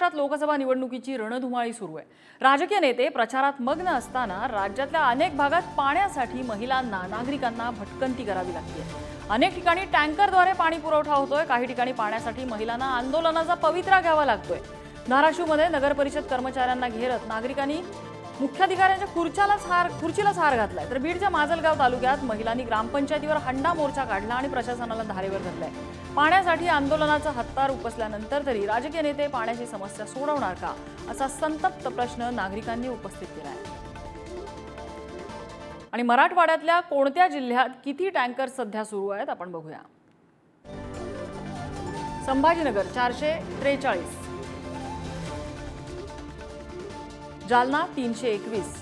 महाराष्ट्रात लोकसभा निवडणुकीची रणधुमाळी सुरू आहे. राजकीय नेते प्रचारात मग्न असताना राज्यातल्या अनेक भागात पाण्यासाठी महिलांना नागरिकांना भटकंती करावी लागते अनेक ठिकाणी टँकरद्वारे पाणी पुरवठा होतोय. काही ठिकाणी पाण्यासाठी महिलांना आंदोलनाचा पवित्रा घ्यावा लागतोय. धाराशिवमध्ये नगरपरिषद कर्मचाऱ्यांना घेरत नागरिकांनी मुख्याधिकाऱ्यांच्या खुर्च्यालाच हार खुर्चीलाच हार घातलाय. तर बीडच्या माजलगाव तालुक्यात महिलांनी ग्रामपंचायतीवर हंडा मोर्चा काढला आणि प्रशासनाला धारेवर धरलाय. पाण्यासाठी आंदोलनाचा हत्तार उपसल्यानंतर तरी राजकीय नेते पाण्याची समस्या सोडवणार का? असा संतप्त प्रश्न नागरिकांनी उपस्थित केला आहे आणि मराठवाड्यातल्या कोणत्या जिल्ह्यात किती टँकर सध्या सुरू आहेत आपण बघूया. संभाजीनगर चारशे त्रेचाळीस. जालना तीनशे एकवीस.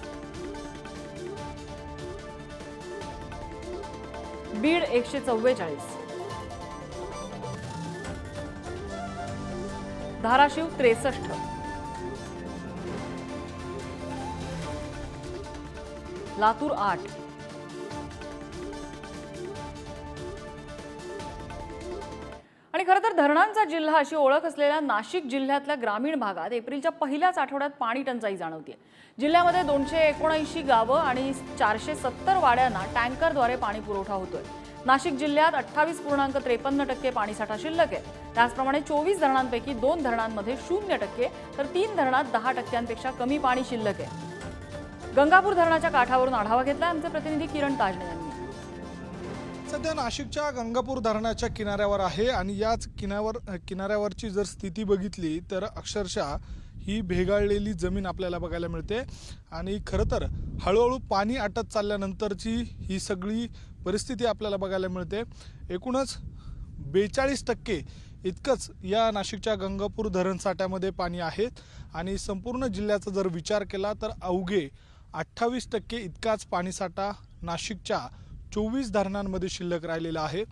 बीड एकशे चव्वेचाळीस. धाराशिव त्रेसष्ट. लातूर आठ. आणि खरं तर धरणांचा जिल्हा अशी ओळख असलेल्या नाशिक जिल्ह्यातल्या ग्रामीण भागात एप्रिलच्या पहिल्याच आठवड्यात पाणी टंचाई जाणवते जिल्ह्यामध्ये दोनशे एकोणऐंशी गावं आणि चारशे सत्तर वाड्यांना टँकरद्वारे पाणी पुरवठा होतोय. नाशिक जिल्ह्यात अठ्ठावीस पूर्णांक त्रेपन्न टक्के पाणीसाठा शिल्लक आहे. त्याचप्रमाणे चोवीस धरणांपैकी दोन धरणांमध्ये शून्य टक्के तर तीन धरणात दहा टक्क्यांपेक्षा कमी पाणी शिल्लक आहे. गंगापूर धरणाच्या काठावरून आढावा घेतला आमचे प्रतिनिधी किरण ताजणे यांनी. सध्या नाशिकच्या गंगापूर धरणाच्या किनाऱ्यावर आहे आणि याच किनाऱ्यावर किनाऱ्यावरची जर स्थिती बघितली तर अक्षरशः ही भेगाळलेली जमीन आपल्याला बघायला मिळते. आणि खरं तर हळूहळू पाणी आटत चालल्यानंतरची ही सगळी परिस्थिती आपल्याला बघायला मिळते. एकूणच बेचाळीस टक्के इतकंच या नाशिकच्या गंगापूर धरण साठ्यामध्ये पाणी आहे. आणि संपूर्ण जिल्ह्याचा जर विचार केला तर अवघे अठ्ठावीस टक्के इतकाच पाणीसाठा नाशिकच्या चोवीस धरणांमध्ये शिल्लक राहिलेला आहे.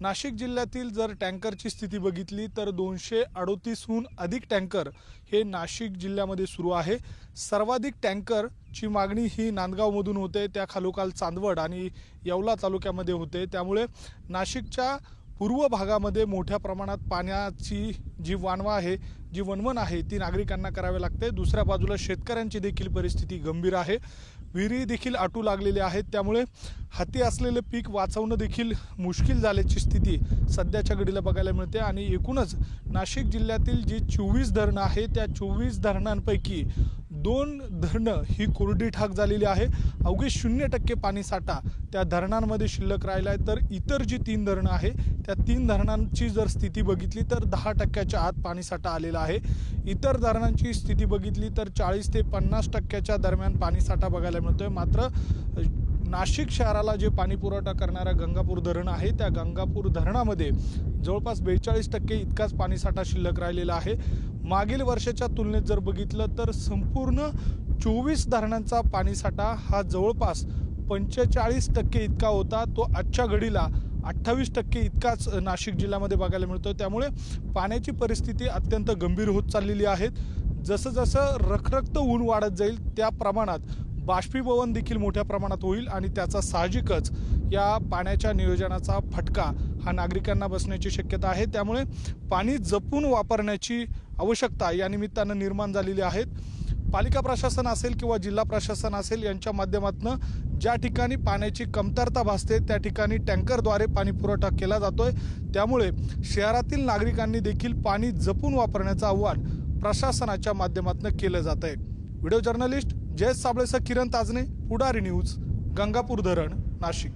नाशिक जिल्ह्यातील जर टँकरची स्थिती बघितली तर दोनशे अडोतीसहून अधिक टँकर हे नाशिक जिल्ह्यामध्ये सुरू आहे. सर्वाधिक टँकरची मागणी ही नांदगावमधून होते त्या खालोखाल चांदवड आणि येवला तालुक्यामध्ये होते. त्यामुळे नाशिकच्या पूर्व भागामध्ये मोठ्या प्रमाणात पाण्याची जी वानवा आहे जी वणवण आहे ती नागरिकांना करावी लागते. दुसऱ्या बाजूला शेतकऱ्यांची देखील परिस्थिती गंभीर आहे. विहिरी देखील आटू लागलेल्या आहेत. त्यामुळे हाती असलेले पीक वाचवणं देखील मुश्किल झाल्याची स्थिती सध्याच्या घडीला बघायला मिळते. आणि एकूणच नाशिक जिल्ह्यातील जी चोवीस धरणं आहे त्या चोवीस धरणांपैकी दोन धरणं ही कोरडी ठाक झालेली आहे. अवघे शून्य टक्के पाणीसाठा त्या धरणांमध्ये शिल्लक राहिला आहे तर इतर जी तीन धरणं आहे त्या तीन धरणांची जर स्थिती बघितली तर दहा टक्क्याच्या आत पाणीसाठा आलेला आहे. इतर धरणांची स्थिती बघितली तर चाळीस ते पन्नास टक्क्याच्या दरम्यान पाणीसाठा बघायला मिळतो आहे मात्र नाशिक शहराला जे पाणीपुरवठा करणारा गंगापूर धरण आहे त्या गंगापूर धरणामध्ये जवळपास बेचाळीस टक्के इतकाच पाणीसाठा शिल्लक राहिलेला आहे. मागील वर्षाच्या तुलनेत जर बघितलं तर संपूर्ण चोवीस धरणांचा पाणीसाठा हा जवळपास पंचेचाळीस टक्के इतका होता. तो आजच्या घडीला अठ्ठावीस टक्के इतकाच नाशिक जिल्ह्यामध्ये बघायला मिळतो त्यामुळे पाण्याची परिस्थिती अत्यंत गंभीर होत चाललेली आहे. जसं जसं रखरखतं ऊन वाढत जाईल त्या प्रमाणात बाष्पीभवन देखील मोठ्या प्रमाणात होईल आणि त्याचा साहजिकच या पाण्याच्या नियोजनाचा फटका हा नागरिकांना बसण्याची शक्यता आहे. त्यामुळे पाणी जपून वापरण्याची आवश्यकता या निमित्तानं निर्माण झालेली आहे पालिका प्रशासन असेल किंवा जिल्हा प्रशासन असेल यांच्या माध्यमातून ज्या ठिकाणी पाण्याची कमतरता भासते त्या ठिकाणी टँकरद्वारे पाणी पुरवठा केला जातोय. त्यामुळे शहरातील नागरिकांनी देखील पाणी जपून वापरण्याचं आव्हान प्रशासनाच्या माध्यमातून केलं जात आहे व्हिडिओ जर्नलिस्ट जयेश साबळेसह किरण ताजने पुढारी न्यूज गंगापूर धरण नाशिक.